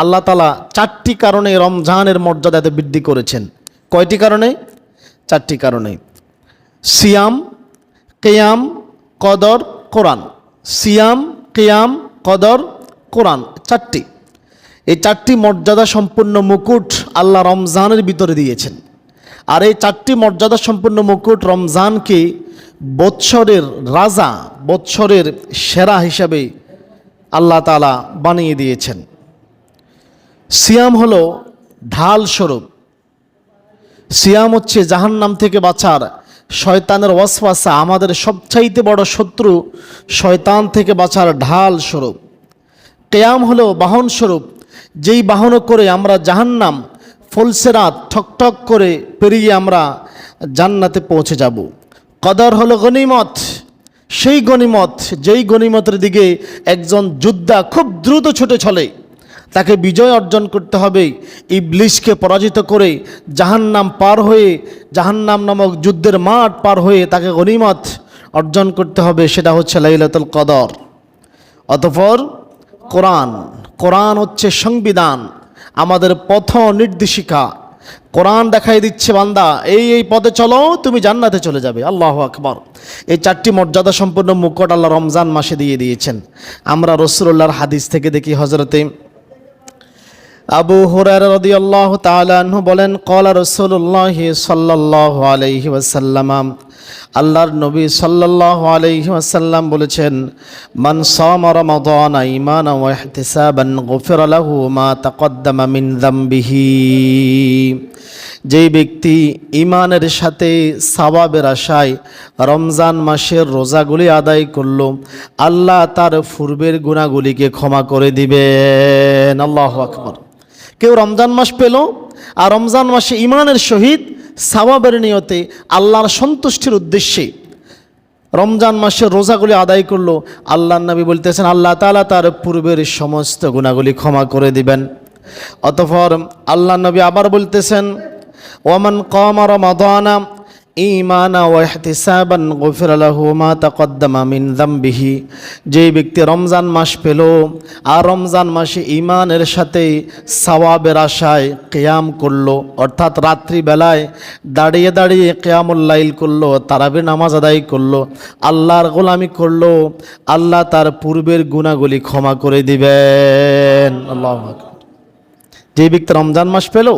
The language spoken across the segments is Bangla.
আল্লাহ তালা চারটি কারণে রমজানের মর্যাদা বৃদ্ধি করেছেন। কয়টি কারণে? চারটি কারণে। সিয়াম, কেয়াম, কদর, কোরআন। সিয়াম, কেয়াম, কদর, কোরআন। চারটি। এই চারটি মর্যাদা সম্পূর্ণ মুকুট আল্লাহ রমজানের ভিতরে দিয়েছেন। আর এই চারটি মর্যাদা সম্পূর্ণ মুকুট রমজানকে বৎসরের রাজা, বৎসরের সেরা হিসাবে আল্লাহ তালা বানিয়ে দিয়েছেন। সিয়াম হলো ঢাল স্বরূপ। সিয়াম হচ্ছে জাহান্নাম থেকে বাঁচার, শয়তানের ওয়াসওয়াসা, আমাদের সবচাইতে বড় শত্রু, শয়তান থেকে বাঁচার ঢাল স্বরূপ। কেয়াম হলো বাহন স্বরূপ, যেই বাহন করে আমরা জাহান্নাম ফলসেরাত ঠকঠক করে পেরিয়ে আমরা জান্নাতে পৌঁছে যাব। কদর হলো গনিমত সেই গনিমত যেই গনিমতের দিকে একজন যোদ্ধা খুব দ্রুত ছুটে চলে। তাকে বিজয় অর্জন করতে হবে। ইবলিশকে পরাজিত করে জাহান্নাম পার হয়ে, জাহান্নাম নামক যুদ্ধের মাঠ পার হয়ে তাকে গনিমত অর্জন করতে হবে, সেটা হচ্ছে লাইলাতুল কদর। অতঃপর কোরআন কোরআন হচ্ছে সংবিধান, আমাদের পথ নির্দেশিকা। কোরআন দেখাই দিচ্ছে বান্দা, এই এই পথে চলো, তুমি জান্নাতে চলে যাবে। আল্লাহ আকবর। এই চারটি মর্যাদা সম্পন্ন মুকুট আল্লাহ রমজান মাসে দিয়ে দিয়েছেন। আমরা রসুল্লাহর হাদিস থেকে দেখি হজরতে আবু হুরার তালাহ বলেন কলা রসুল্লাহ সাল্লাহ আলহি ওয়াসাল্লাম। আল্লাহর নবী সাল্লাহ আলহি বলেছেন, মান সাম রমাদান ঈমান ওয়া ইহতিসাবান গুফির মা যেই ব্যক্তি ইমানের সাথে সাবাবের আশায় রমজান মাসের রোজাগুলি আদায় করল, আল্লাহ তার পূর্বের গুণাগুলিকে ক্ষমা করে দিবেন। আল্লাহ আকবর। কেউ রমজান মাস পেল, আর রমজান মাসে ইমানের সহিত সাবাবের নিয়তে আল্লাহর সন্তুষ্টির উদ্দেশ্যে রমজান মাসে রোজাগুলি আদায় করল। আল্লাহ নবী বলতেছেন, আল্লাহ তালা তার পূর্বের সমস্ত গুণাগুলি ক্ষমা করে দিবেন। অতফর আল্লাহ নবী আবার বলতেছেন ওমান কমার মাদানা ইমানা ওয়াহতিসাবান গফির লাহু মা তাকদ্দামা মিন যেই ব্যক্তি রমজান মাস পেল, আর রমজান মাসে ইমানের সাথে সওয়াবের আশায় কেয়াম করল, অর্থাৎ রাত্রিবেলায় দাঁড়িয়ে দাঁড়িয়ে কেয়ামুল লাইল করল, তারাবির নামাজ আদায় করল, আল্লাহর গোলামি করল, আল্লাহ তার পূর্বের গুণাগুলি ক্ষমা করে দিবেন। আল্লাহ যেই ব্যক্তি রমজান মাস পেল,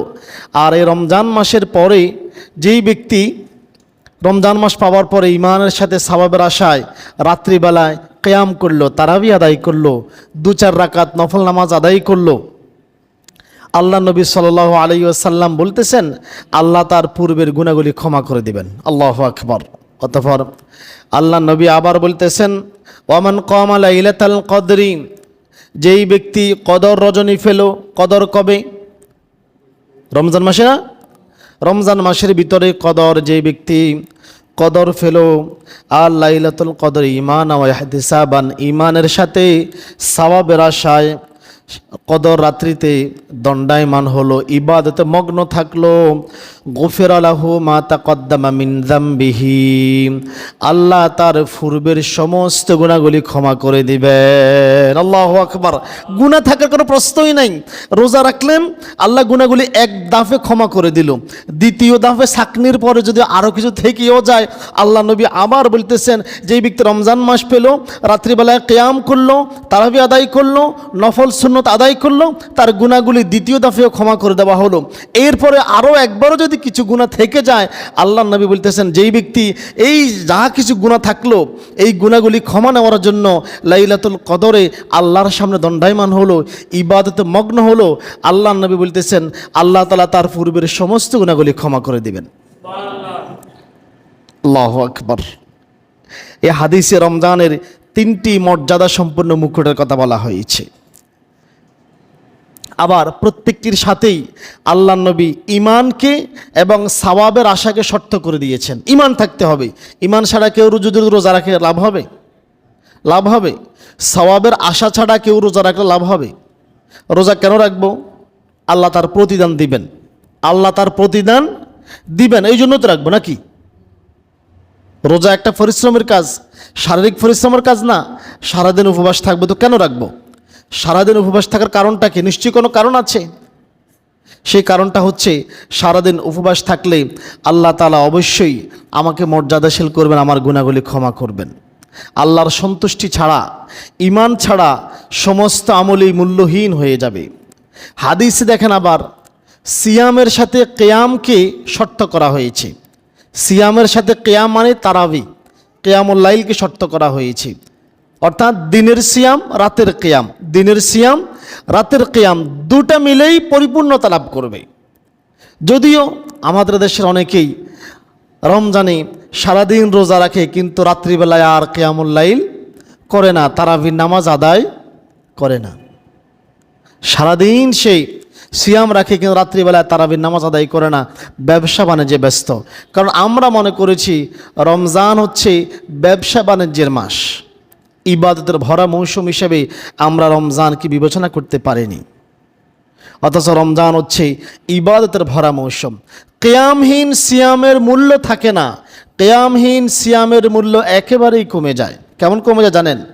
আর এই রমজান মাসের পরে যেই ব্যক্তি রমজান মাস পাওয়ার পরে ইমানের সাথে সাবাবের আশায় রাত্রিবেলায় কেয়াম করল, তারাবি আদায় করল, দু চার রাকাত নফল নামাজ আদায় করল। আল্লাহ নবী সাল আলী আসাল্লাম বলতেছেন, আল্লাহ তার পূর্বের গুণাগুলি ক্ষমা করে দিবেন। আল্লাহ আকবর। অতঃপর আল্লাহ নবী আবার বলতেছেন, ওয়ামান কমাল ইলাতাল কদরি যেই ব্যক্তি কদর রজনী ফেলো, কদর কবে? রমজান মাসে না? রমজান মাসের ভিতরে কদর যে ব্যক্তি কদর ফেলো, আর লাইলাতুল কদর ইমান ওয়াহদিসাবান ইমানের সাথে সাওয়াবের আশায় কদর রাত্রিতে দণ্ডায়মান হলো, ইবাদতে মগ্ন থাকল গোফের আলাহু মা তাকদ্দামা মিন যামবিহি। আল্লাহ তার পূর্বের সমস্ত গুণাগুলি ক্ষমা করে দিবেন। আল্লাহ আকবার। গুণা থাকার কোনো প্রশ্নই নাই। রোজা রাখলেন, আল্লাহ গুণাগুলি এক দাফে ক্ষমা করে দিল। দ্বিতীয় দাফে সাকনির পরে যদি আরও কিছু থেকেও যায়, আল্লাহ নবী আবার বলতেছেন, যেই ব্যক্তি রমজান মাস পেল, রাত্রিবেলায় কেয়াম করল, তারাবি আদায় করল, নফল সুন্নত আদায় করল, তার গুণাগুলি দ্বিতীয় দাফেও ক্ষমা করে দেওয়া হলো। এরপরে আরও একবারও যদি কিছু গুণা থেকে যায় আল্লাহ নবী বলতেছেন, যেই ব্যক্তি এই যা কিছু গুণা থাকল, এই গুণাগুলি ক্ষমা নেওয়ার জন্য লাইলাতুল কদরে আল্লাহর সামনে দণ্ডায়মান হলো, ইবাদতে মগ্ন হলো আল্লাহ নবী বলতেছেন, আল্লাহ তালা তার পূর্বের সমস্ত গুণাগুলি ক্ষমা করে দিবেন। আল্লাহ আকবর। এ হাদিসে রমজানের তিনটি মর্যাদা সম্পন্ন মুকুটের কথা বলা হয়েছে। আবার প্রত্যেকটির সাথেই আল্লাহ নবী ইমানকে এবং সাওয়াবের আশাকে শর্ত করে দিয়েছেন। ইমান থাকতে হবে। ইমান ছাড়া কেউ যদি রোজা রাখে লাভ হবে? লাভ হবে। সওয়াবের আশা ছাড়া কেউ রোজা রাখলে লাভ হবে? রোজা কেন রাখব? আল্লাহ তার প্রতিদান দিবেন। আল্লাহ তার প্রতিদান দিবেন। এই জন্য তো রাখব নাকি? রোজা একটা পরিশ্রমের কাজ। শারীরিক পরিশ্রমের কাজ না। সারাদিন উপবাস থাকব তো কেন রাখব? সারাদিন উপবাস থাকার কারণটা কি? নিশ্চয়ই কোনো কারণ আছে? সেই কারণটা হচ্ছে সারাদিন উপবাস থাকলে আল্লাহ তালা অবশ্যই আমাকে মর্যাদাশীল করবেন, আমার গুণাগুলি ক্ষমা করবেন। আল্লাহর সন্তুষ্টি ছাড়া ইমান ছাড়া সমস্ত আমলই মূল্যহীন হয়ে যাবে। হাদিস দেখেন আবার, সিয়ামের সাথে কেয়ামকে শর্ত করা হয়েছে। সিয়ামের সাথে কেয়াম মানে তারাবি কেয়ামুল্লাইলকে শর্ত করা হয়েছে। অর্থাৎ দিনের সিয়াম, রাতের কেয়াম। দিনের সিয়াম, রাতের কেয়াম দুটা মিলেই পরিপূর্ণতা লাভ করবে। যদিও আমাদের দেশের অনেকেই রমজানে সারাদিন রোজা রাখে, কিন্তু রাত্রিবেলায় আর কেয়ামুল্লাইল করে না, তারাবির নামাজ আদায় করে না। সারাদিন সেই সিয়াম রাখে, কিন্তু রাত্রিবেলায় তারাবির নামাজ আদায় করে না, ব্যবসা বাণিজ্যে ব্যস্ত। কারণ আমরা মনে করেছি, রমজান হচ্ছে ব্যবসা বাণিজ্যের মাস। ইবাদতের ভরা মৌসুম হিসেবে আমরা রমজানকে বিবেচনা করতে পারিনি। অথচ রমজান হচ্ছে ইবাদতের ভরা মৌসুম। কেয়ামহীন সিয়ামের মূল্য থাকে না। কেয়ামহীন সিয়ামের মূল্য একেবারেই কমে যায়। কেমন কমে যায় জানেন?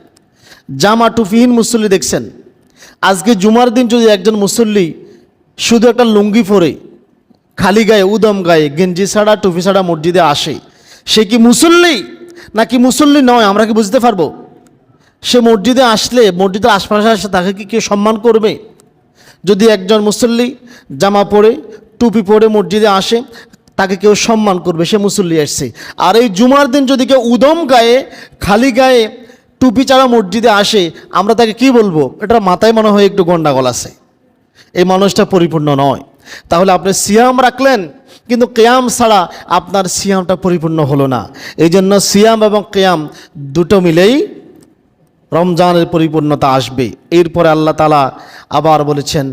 জামা টুপিহীন মুসল্লি দেখছেন। আজকে জুমার দিন যদি একজন মুসল্লি শুধু একটা লুঙ্গি পরে খালি গায়ে, উদম গায়ে, গেঞ্জি ছাড়া, টুপি ছাড়া মসজিদে আসে, সে কি মুসল্লি? নাকি মুসল্লি নয়, আমরা কি বুঝতে পারব? সে মসজিদে আসলে, মসজিদের আশপাশে আসে তাকে কি কেউ সম্মান করবে? যদি একজন মুসল্লি জামা পরে, টুপি পরে মসজিদে আসে, তাকে কেউ সম্মান করবে, সে মুসল্লি আসছে। আর এই জুমার দিন যদি কেউ উদম গায়ে, খালি গায়ে টুপি ছাড়া মসজিদে আসে, আমরা তাকে কি বলব? এটা মাথায় মনে হয় একটু গন্ডাগোল আছে। এই মানুষটা পরিপূর্ণ নয়। তাহলে আপনি সিয়াম রাখলেন, কিন্তু কেয়াম ছাড়া আপনার সিয়ামটা পরিপূর্ণ হলো না। এই জন্য সিয়াম এবং কেয়াম দুটো মিলেই রমজানের পরিপূর্ণতা আসবে। এরপরে আল্লাহ তালা আবার বলেছেন